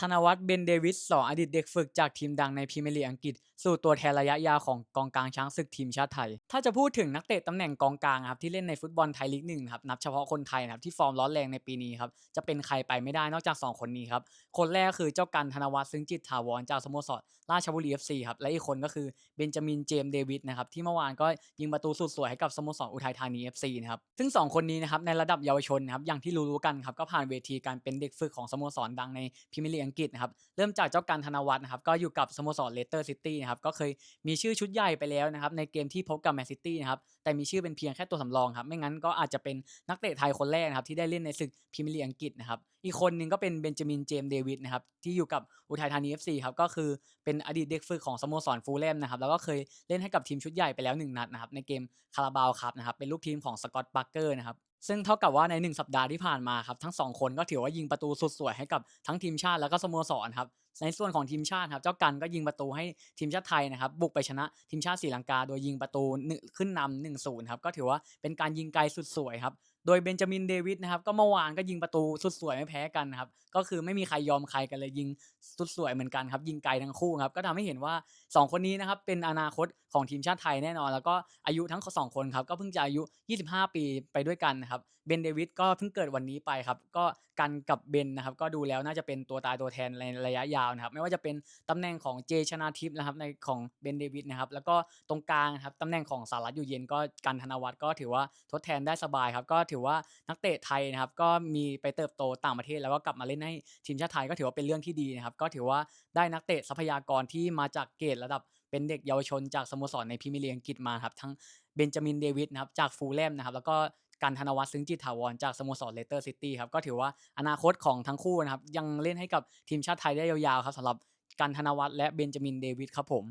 ธนวัฒน์เบนเดวิสสองอดีตเด็กฝึกจากทีมดังในพรีเมียร์ลีกอังกฤษ สู่ตัวแทนระยะยาวของกองกลางช้างศึกทีมชาติไทย ถ้าจะพูดถึงนักเตะตำแหน่งกองกลางครับที่เล่นในฟุตบอลไทยลีกหนึ่งครับนับเฉพาะคนไทยนะครับที่ฟอร์มร้อนแรงในปีนี้ครับจะเป็นใครไปไม่ได้นอกจาก 2 คนนี้ครับคนแรกก็คือเจ้ากันธนวัฒน์ซึ้งจิตถาวรจากสโมสรราชบุรี FC ครับและอีกคนก็คือเบนจามินเจมส์เดวิดนะครับที่เมื่อวานก็ยิงประตูสุดสวยให้กับสโมสรอุทัยธานี FC นะครับซึ่งสองคนนี้นะครับในระดับเยาวชนนะครับอย่างที่รู้ๆกันครับก็ผ่านเวทีการเป็นเด็กฝึกของสโมสรดังในพรีเมียร์ลีกอังกฤษนะครับเริ่มจากเจ้ากันธนวัฒน์นะครับก็อยู่กับสโมสรเลสเตอร์ซิตี้นะครับก็เคยมีชื่อชุดใหญ่ไปแล้วนะครับในเกมที่พบกับแมนซิตี้นะครับแต่มีชื่อเป็นเพียงแค่ตัวสำรองครับไม่งั้นก็อาจจะเป็นนักเตะไทยคนแรกนะครับที่ได้เล่นในศึกพรีเมียร์ลีกอังกฤษนะครับอีกคนหนึ่งก็เป็นเบนจามินเจมส์เดวิดนะครับที่อยู่กับอุทัยธานี FC ครับก็คือเป็นอดีตเด็กฝึกของสโมสรฟูลแลมนะครับแล้วก็เคยเล่นให้กับทีมชุดใหญ่ไปแล้วหนึ่งนัดนะครับในเกมคาราบาวครับนะครับเป็นลูกทีมของสกอตต์บัคเกอร์นะครับ ซึ่งเท่ากับว่าใน 1 สัปดาห์ที่ผ่านมาครับทั้ง 2 คนก็ถือว่ายิงประตูสุดสวยให้กับทั้งทีมชาติแล้วก็สโมสรครับ ในส่วนของทีมชาติครับเจ้ากันก็ยิงประตูให้ทีมชาติไทยนะครับบุกไปชนะทีมชาติศรีลังกา โดยยิงประตูขึ้นนำหนึ่งศูนย์ครับก็ถือว่าเป็นการยิงไกลสุดสวยครับโดยเบนจามินเดวิดนะครับก็เมื่อวานก็ยิงประตูสุดสวยไม่แพ้กันนะครับก็คือไม่มีใครยอมใครกันเลยยิงสุดสวยเหมือนกันครับยิงไกลทั้งคู่ครับก็ทำให้เห็นว่า 2 คนนี้นะครับเป็นอนาคตของทีมชาติไทยแน่นอน แล้วก็อายุทั้งสองคนครับก็เพิ่งจะอายุ 25 ปีไปด้วยกันนะครับเบนเดวิดก็เพิ่งเกิดวันนี้ไปครับก็กันกับเบนนะครับก็ดูแล้วน่าจะเป็นตัวตายตัวแทนในระยะยาวนะครับไม่ว่าจะเป็นตำแหน่งของเจชนาทิพย์นะครับในของเบนเดวิดนะครับแล้วก็ตรงกลางครับตำแหน่งของสารัตอยู่เย็นก็กันธนวัฒน์ก็ถือว่าทดแทนได้สบายครับก็ถือว่านักเตะไทยนะครับก็มีไปเติบโตต่างประเทศแล้วก็กลับมาเล่นให้ทีมชาติไทยก็ถือว่าเป็นเรื่องที่ดีนะครับก็ถือว่าได้นักเตะทรัพยากรที่มาจากเกรดระดับเป็นเด็กเยาวชนจากสโมสรในพรีเมียร์ลีกอังกฤษมาครับทั้งเบนจามินเดวิดนะครับจากฟูลแลมนะครับแล้วก็ กันธนวัฒน์ซึ้งจิตถาวรจากสโมสรเลสเตอร์ซิตี้ครับก็ถือว่าอนาคตของทั้งคู่นะครับยังเล่นให้กับทีมชาติไทยได้ยาวๆครับสำหรับกันธนวัฒน์และเบนจามินเดวิดครับผม